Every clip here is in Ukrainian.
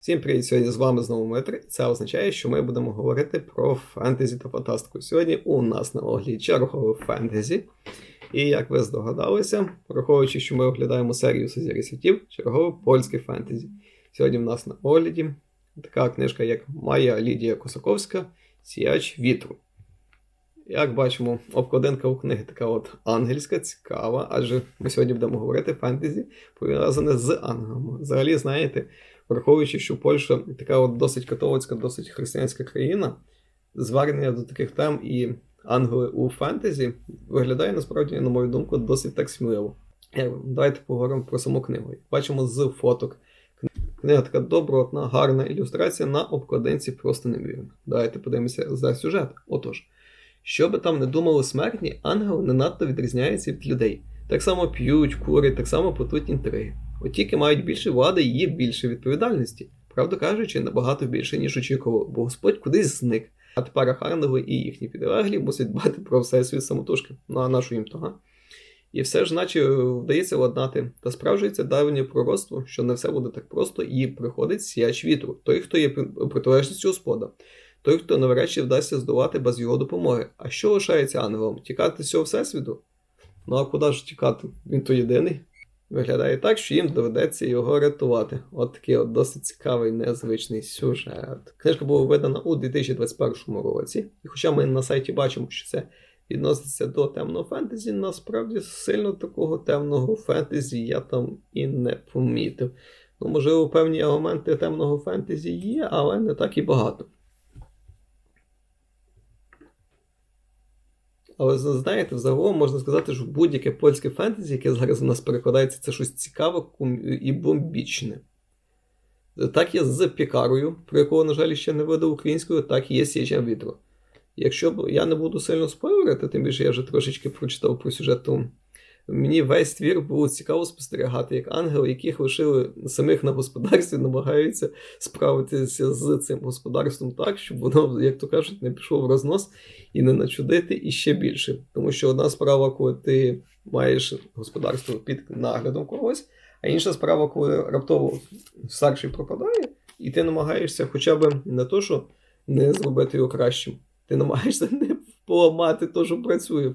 Всім привіт! Сьогодні з вами знову Митри. Це означає, що ми будемо говорити про фентезі та фантастику. Сьогодні у нас на огляді чергове фентезі. І як ви здогадалися, враховуючи, що ми оглядаємо серію Сузір'я світів, чергове польське фентезі. Сьогодні в нас на огляді така книжка, як Майя Лідія Косаковська Сіяч вітру. Як бачимо, обкладинка у книги така от ангельська, цікава, адже ми сьогодні будемо говорити фентезі, пов'язане з ангелами. Взагалі, знаєте, враховуючи, що Польща така от досить католицька, досить християнська країна, звернення до таких тем і ангели у фентезі виглядає насправді, на мою думку, досить так сміливо. Е, Давайте поговоримо про саму книгу. Бачимо з фоток. Книга така добротна, гарна ілюстрація на обкладинці просто неймовірна. Давайте подивимося за сюжет. Отож, що би там не думали смертні, ангели не надто відрізняються від людей. Так само п'ють, курять, так само плетуть інтриги. От тільки мають більше влади і є більше відповідальності. Правду кажучи, набагато більше, ніж очікував, бо Господь кудись зник. А тепер Ахарневи і їхні підлеглі мусять дбати про всесвіт самотужки. Ну а нашу їм того. І все ж, наче вдається ладнати, та справжується давнє пророцтво, що не все буде так просто, і приходить сіяч вітру, той, хто є протилежністю Господа, той, хто навряд вдасться здолати без його допомоги. А що лишається ангелом? Тікати з цього всесвіту? Ну а куди ж тікати? Він то єдиний. Виглядає так, що їм доведеться його рятувати. От такий от досить цікавий, незвичний сюжет. Книжка була видана у 2021 році, і хоча ми на сайті бачимо, що це відноситься до темного фентезі, насправді сильно такого темного фентезі я там і не помітив. Ну, можливо, певні елементи темного фентезі є, але не так і багато. Але знаєте, взагалом можна сказати, що будь-яке польське фентезі, яке зараз у нас перекладається, це щось цікаве і бомбічне. Так є з Пікарою, про якого, на жаль, ще не видав українською, так і є Січа Вітру. Якщо я не буду сильно спойлерити, тим більше я вже трошечки прочитав про сюжет, то мені весь твір було цікаво спостерігати, як ангели, яких лишили самих на господарстві, намагаються справитися з цим господарством так, щоб воно, як то кажуть, не пішло в рознос і не начудити іще більше. Тому що одна справа, коли ти маєш господарство під наглядом когось, а інша справа, коли раптово старший пропадає, і ти намагаєшся хоча б не то, що не зробити його кращим, ти намагаєшся не поламати те, що працює.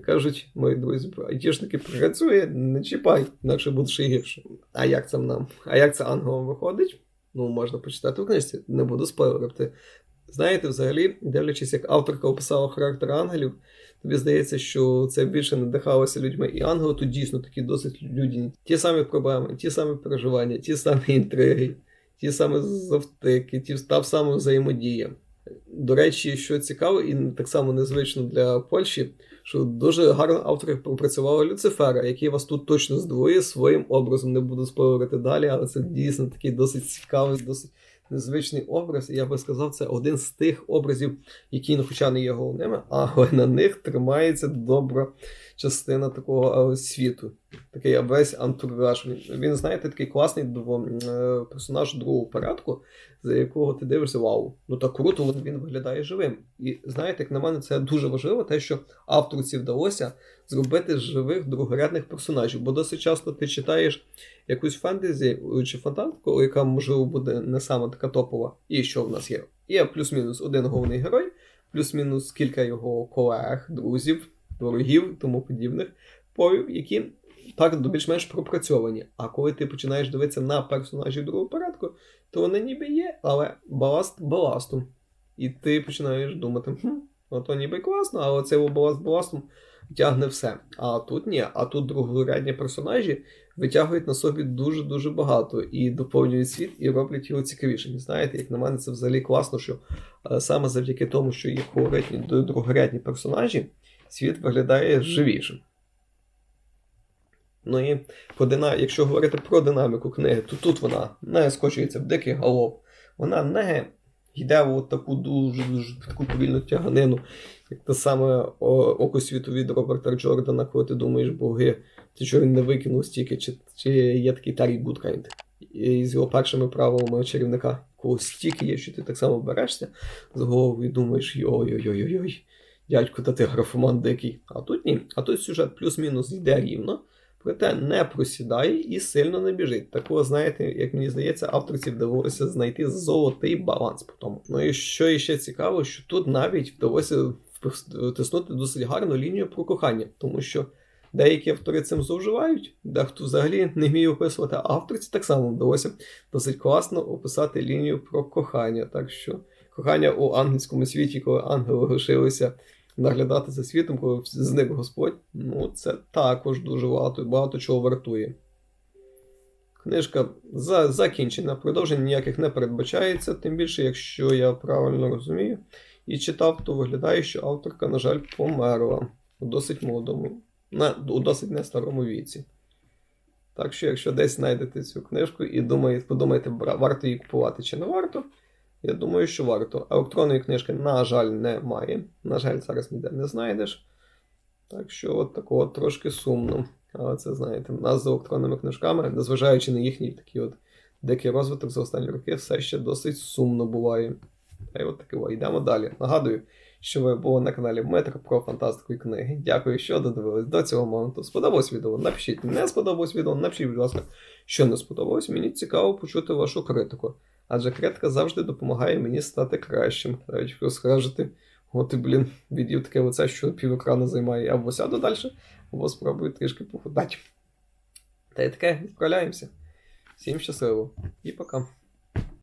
Кажуть, мої друзі, айтішники працює, не чіпай, інакше буде ще гірше. А як це нам? А як це ангелом виходить? Ну, можна почитати в книжці, не буду спойлерити. Знаєте, взагалі, дивлячись, як авторка описала характер ангелів, тобі здається, що це більше надихалося людьми. І ангели тут дійсно такі досить людяні. Ті самі проблеми, ті самі переживання, ті самі інтриги, ті самі завтики, ті та сама взаємодія. До речі, що цікаво, і так само незвично для Польщі, що дуже гарно автори пропрацювали Люцифера, який вас тут точно здвоює своїм образом. Не буду спойлерити далі, але це дійсно такий досить цікавий, досить незвичний образ. І я би сказав, це один з тих образів, які, ну, хоча не є головними, але на них тримається добра частина такого світу. Такий весь антураж. Він, знаєте, такий класний персонаж другого порядку, за якого ти дивишся, вау, ну так круто він виглядає живим. І знаєте, як на мене, це дуже важливо, те, що авторці вдалося зробити живих другорядних персонажів. Бо досить часто ти читаєш якусь фентезі чи фантастику, яка, можливо, буде не саме така топова. І що в нас є? Є плюс-мінус один головний герой, плюс-мінус кілька його колег, друзів, ворогів, тому подібних повів, які так більш-менш пропрацьовані. А коли ти починаєш дивитися на персонажів другого порядку, то вони ніби є, але баласт баластом. І ти починаєш думати, хм, ото ніби класно, але цей баласт баластом тягне все. А тут ні, а тут другорядні персонажі витягують на собі дуже-дуже багато і доповнюють світ, і роблять його цікавішим. Знаєте, як на мене, це взагалі класно, що е, саме завдяки тому, що є колоритні другорядні персонажі, світ виглядає живішим. Ну і по дина... якщо говорити про динаміку книги, то тут вона не скочується в дикий галоп. Вона не йде в таку дуже дуже таку повільну тяганину, як те саме око світу від Роберта Джордана, коли ти думаєш, боги, ти чого він не викинув стільки, чи чи є такий Тарі Гудкайнд. З його першими правилами чарівника, коли стільки є, що ти так само берешся з головою і думаєш, йой-йой-йой-йой, дядько, та ти графоман дикий. А тут ні. А тут сюжет плюс-мінус йде рівно проте не просідає і сильно не біжить. Такого, знаєте, як мені здається, авторці вдалося знайти золотий баланс по тому. Ну і що іще цікаво, що тут навіть вдалося втиснути досить гарну лінію про кохання, тому що деякі автори цим зловживають, дехто взагалі не вміє описувати, авторці так само вдалося досить класно описати лінію про кохання. Так що кохання у ангельському світі, коли ангели лишилися наглядати за світом, коли зник Господь, ну це також дуже багато, багато чого вартує. Книжка за, закінчена, продовжень ніяких не передбачається, тим більше, якщо я правильно розумію, і читав, то виглядає, що авторка, на жаль, померла у досить молодому, на, у досить не старому віці. Так що, якщо десь знайдете цю книжку і думаєте, подумаєте, варто її купувати чи не варто, я думаю, що варто. Електронної книжки, на жаль, немає. На жаль, зараз ніде не знайдеш. Так що, от такого трошки сумно. Але це, знаєте, нас з електронними книжками, незважаючи на їхній такий от дикий розвиток за останні роки, все ще досить сумно буває. Та й от таке. Йдемо далі. Нагадую, що ви були на каналі Метр про фантастику і книги. Дякую, що додивились до цього моменту. Сподобалось відео? Напишіть. Не сподобалось відео, напишіть, будь ласка, що не сподобалось. Мені цікаво почути вашу критику. Адже критика завжди допомагає мені стати кращим. Навіть розкажити, от ти, блін, відів таке лице, що пів екрану займає, або сяду далі, або спробую трішки похудати. Та й таке, відправляємося. Всім щасливо і пока.